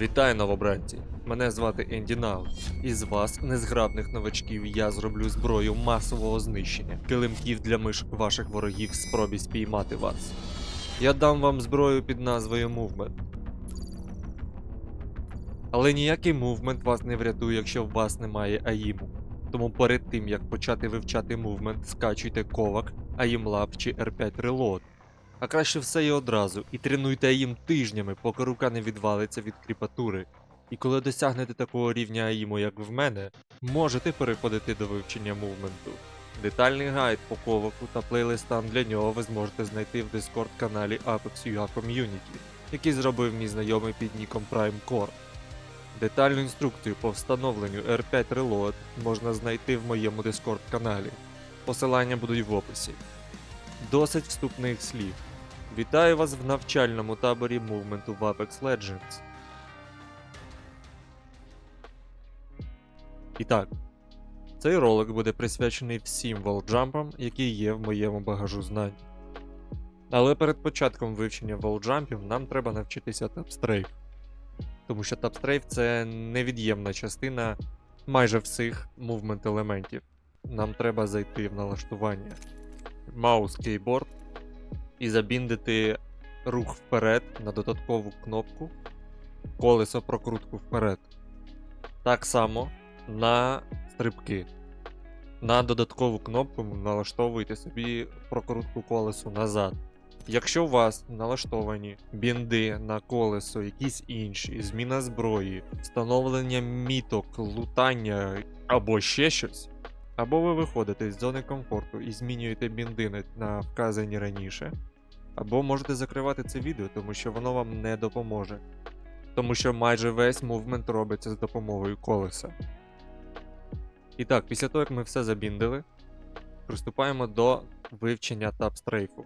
Вітаю новобранці! Мене звати Енді Нау. Із вас, незграбних новачків, я зроблю зброю масового знищення, килимків для миш ваших ворогів спробі спіймати вас. Я дам вам зброю під назвою Movement. Але ніякий мувмент вас не врятує, якщо в вас немає АІМу. Тому перед тим як почати вивчати мувмент, скачуйте ковак, AIM чи R5 Reload. А краще все і одразу, і тренуйте їм тижнями, поки рука не відвалиться від кріпатури. І коли досягнете такого рівня АІМу, як в мене, можете переходити до вивчення мувменту. Детальний гайд по коваку та плейлистам для нього ви зможете знайти в Discord каналі Apex UA Community, який зробив мій знайомий під ніком Prime Core. Детальну інструкцію по встановленню R5 Reload можна знайти в моєму Discord каналі. Посилання будуть в описі. Досить вступних слів. Вітаю вас в навчальному таборі мувменту в Apex Legends. І так, цей ролик буде присвячений всім волджампам, які є в моєму багажу знань. Але перед початком вивчення волджампів нам треба навчитися тапстрейф. Тому що тапстрейф це невід'ємна частина майже всіх мувмент елементів. Нам треба зайти в налаштування маус кейборд і забіндити рух вперед на додаткову кнопку колесо прокрутку вперед. Так само на стрибки. На додаткову кнопку налаштовуйте собі прокрутку колесу назад. Якщо у вас налаштовані бінди на колесо, якісь інші, зміна зброї, встановлення міток, лутання або ще щось, або ви виходите з зони комфорту і змінюєте бінди на- вказані раніше, або можете закривати це відео, тому що воно вам не допоможе. Тому що майже весь мувмент робиться з допомогою колеса. І так, після того, як ми все забіндили, приступаємо до вивчення тапстрейфу.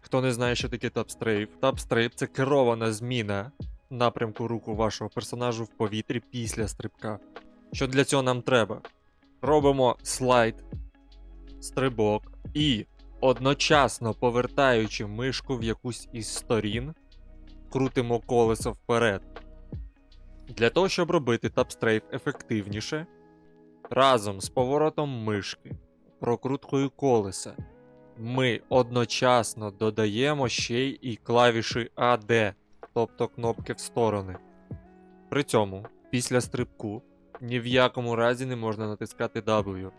Хто не знає, що таке тапстрейф, тапстрейф це керована зміна напрямку руху вашого персонажу в повітрі після стрибка. Що для цього нам треба? Робимо слайд, стрибок і одночасно повертаючи мишку в якусь із сторін, крутимо колесо вперед. Для того, щоб робити тапстрейф ефективніше, разом з поворотом мишки, прокруткою колеса, ми одночасно додаємо ще й і клавіші AD, тобто кнопки в сторони. При цьому, після стрибку, ні в якому разі не можна натискати W,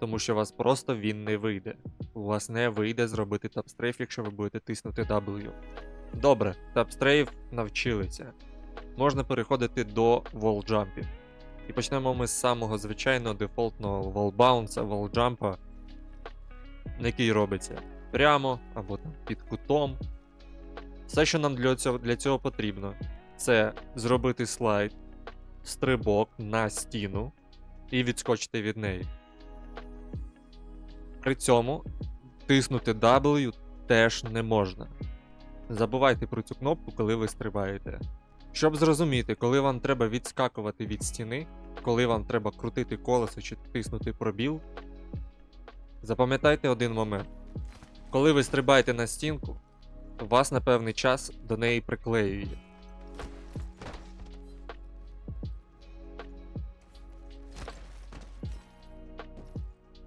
тому що у вас просто він не вийде. У вас не вийде зробити тапстрейф, якщо ви будете тиснути W. Добре, тапстрейф навчилися. Можна переходити до волджампів. І почнемо ми з самого звичайного дефолтного волбаунса, волджампа, який робиться прямо або там під кутом. Все, що нам для цього, для цього потрібно, це зробити слайд, стрибок на стіну і відскочити від неї. При цьому тиснути W теж не можна. Забувайте про цю кнопку, коли ви стрибаєте. Щоб зрозуміти, коли вам треба відскакувати від стіни, коли вам треба крутити колесо чи тиснути пробіл, запам'ятайте один момент. Коли ви стрибаєте на стінку, вас на певний час до неї приклеює.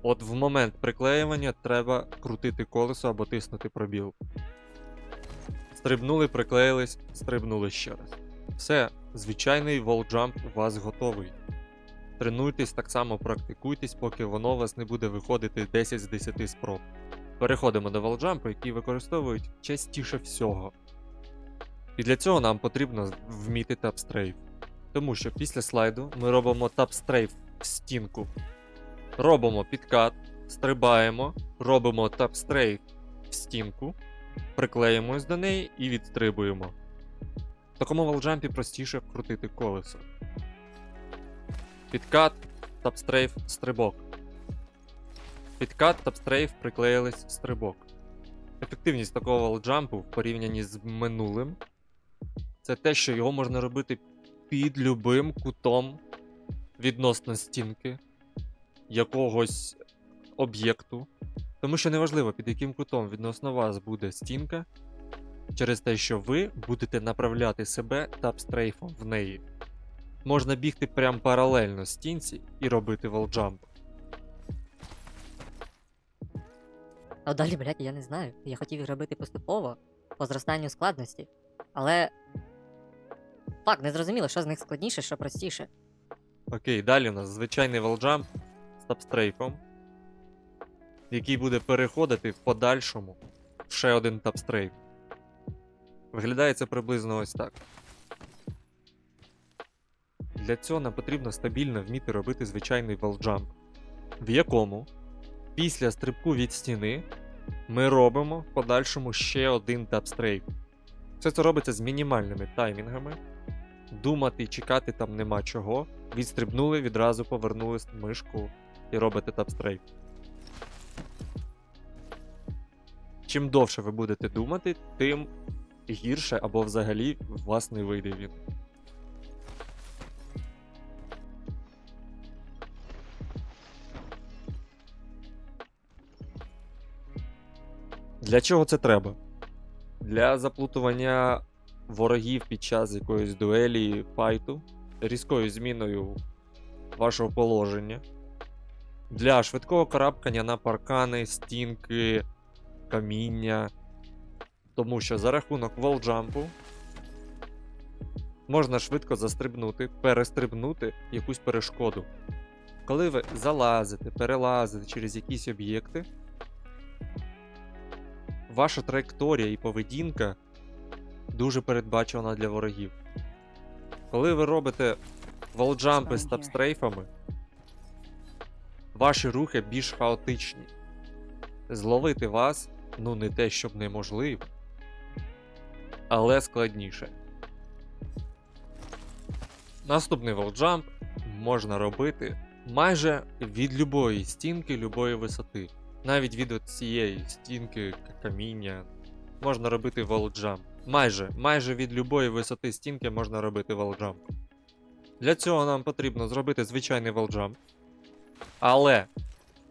От в момент приклеювання треба крутити колесо або тиснути пробіл. Стрибнули, приклеїлись, стрибнули ще раз. Все, звичайний волджамп у вас готовий. Тренуйтесь так само, практикуйтесь, поки воно у вас не буде виходити 10 з 10 спроб. Переходимо до волджампу, які використовують частіше всього. І для цього нам потрібно вміти тапстрейф. Тому що після слайду ми робимо тапстрейф в стінку. Робимо підкат, стрибаємо, робимо тапстрейф в стінку, приклеїмось до неї і відстрибуємо. В такому волджампі простіше крутити колесо. Підкат, тапстрейф, стрибок. Підкат, тапстрейф, приклеїлись, стрибок. Ефективність такого волджампу в порівнянні з минулим це те, що його можна робити під любим кутом відносно стінки якогось об'єкту. Тому що неважливо, під яким кутом відносно вас буде стінка, через те, що ви будете направляти себе тапстрейфом в неї. Можна бігти прям паралельно стінці і робити волджамп. А далі, блядь, я не знаю. Я хотів їх робити поступово, по зростанню складності. Але. Фак, не зрозуміло, що з них складніше, що простіше. Окей, далі у нас звичайний волджамп тапстрейфом, який буде переходити в подальшому в ще один тапстрейф. Виглядає це приблизно ось так. Для цього нам потрібно стабільно вміти робити звичайний волджамп, в якому після стрибку від стіни ми робимо в подальшому ще один тапстрейф. Все це робиться з мінімальними таймінгами. Думати, і чекати там нема чого. Відстрибнули, відразу повернули мишку і робите тапстрейф. Чим довше ви будете думати, тим гірше або взагалі вас не вийде він. Для чого це треба? Для заплутування ворогів під час якоїсь дуелі, файту, різкою зміною вашого положення. Для швидкого карабкання на паркани, стінки, каміння. Тому що за рахунок волджампу можна швидко застрибнути, перестрибнути якусь перешкоду. Коли ви залазите, перелазите через якісь об'єкти, ваша траєкторія і поведінка дуже передбачувана для ворогів. Коли ви робите волджампи з тапстрейфами, ваші рухи більш хаотичні. Зловити вас, ну не те, щоб неможливо, але складніше. Наступний волджамп можна робити майже від любої стінки, любої висоти. Навіть від цієї стінки каміння можна робити волджамп. Майже, майже від любої висоти стінки можна робити волджамп. Для цього нам потрібно зробити звичайний волджамп. Але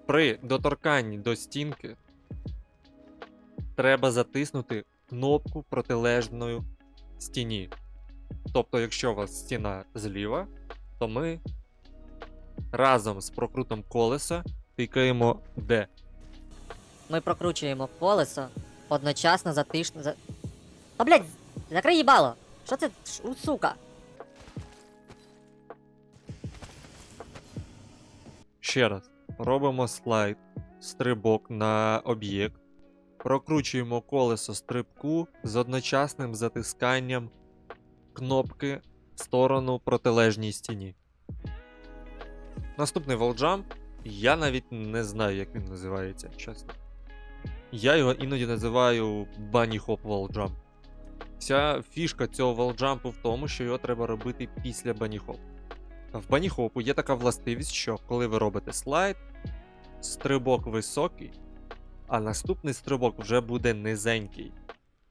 при доторканні до стінки треба затиснути кнопку протилежної стіні. Тобто, якщо у вас стіна зліва, то ми разом з прокрутом колеса тикаємо D. Ми прокручуємо колесо, одночасно затишно. За... Та блядь, закрий їбало! Що це сука? Ще раз. Робимо слайд, стрибок на об'єкт. Прокручуємо колесо стрибку з одночасним затисканням кнопки в сторону протилежній стіні. Наступний волджамп. Я навіть не знаю, як він називається, чесно. Я його іноді називаю Bunny Hop. Вся фішка цього волджампу в тому, що його треба робити після Hop. В баніхопу є така властивість, що коли ви робите слайд, стрибок високий, а наступний стрибок вже буде низенький.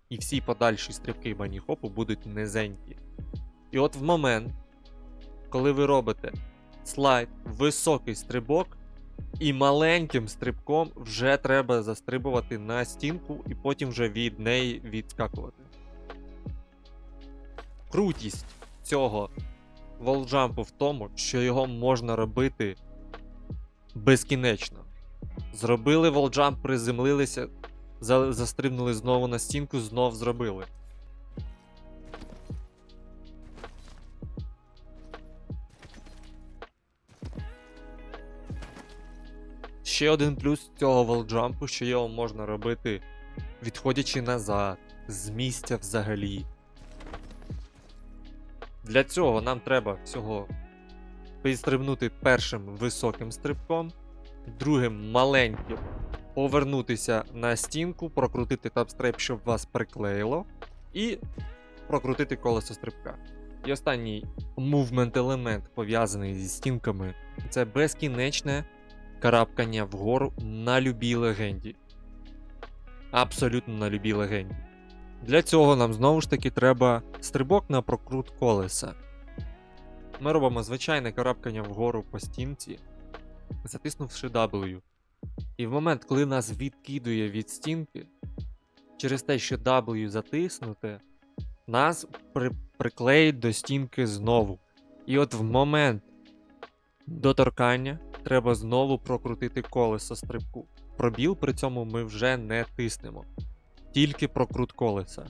І всі подальші стрибки баніхопу будуть низенькі. І от в момент, коли ви робите слайд, високий стрибок, і маленьким стрибком вже треба застрибувати на стінку і потім вже від неї відскакувати. Крутість цього волджампу в тому, що його можна робити безкінечно. Зробили волджамп, приземлилися, за- застрибнули знову на стінку, знов зробили. Ще один плюс цього волджампу, що його можна робити відходячи назад, з місця взагалі. Для цього нам треба всього підстрибнути першим високим стрибком, другим маленьким повернутися на стінку, прокрутити тапстреп, щоб вас приклеїло, і прокрутити колесо стрибка. І останній мувмент елемент пов'язаний зі стінками це безкінечне карабкання вгору на любій легенді. Абсолютно на любій легенді. Для цього нам знову ж таки треба стрибок на прокрут колеса. Ми робимо звичайне карабкання вгору по стінці, затиснувши W. І в момент, коли нас відкидує від стінки, через те, що W затиснути, нас при... приклеїть до стінки знову. І от в момент доторкання треба знову прокрутити колесо стрибку. Пробіл при цьому ми вже не тиснемо, тільки прокрут колеса.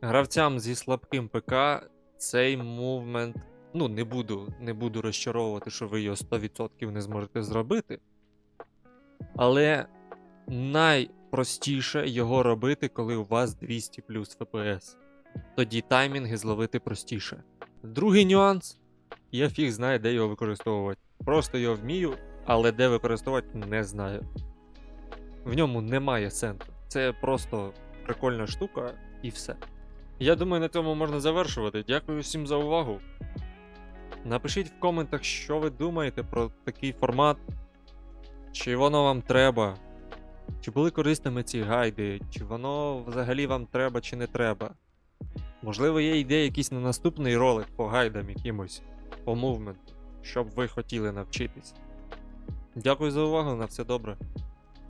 Гравцям зі слабким ПК цей мувмент. Ну, не буду, не буду розчаровувати, що ви його 100% не зможете зробити. Але найпростіше його робити, коли у вас 200 плюс FPS. Тоді таймінги зловити простіше. Другий нюанс. Я фіг знаю, де його використовувати. Просто його вмію, але де використовувати не знаю. В ньому немає сенсу. Це просто прикольна штука і все. Я думаю, на цьому можна завершувати. Дякую всім за увагу. Напишіть в коментах, що ви думаєте про такий формат. Чи воно вам треба? Чи були корисними ці гайди? Чи воно взагалі вам треба, чи не треба? Можливо, є ідеї якісь на наступний ролик по гайдам якимось, по мувменту, щоб ви хотіли навчитись. Дякую за увагу, на все добре.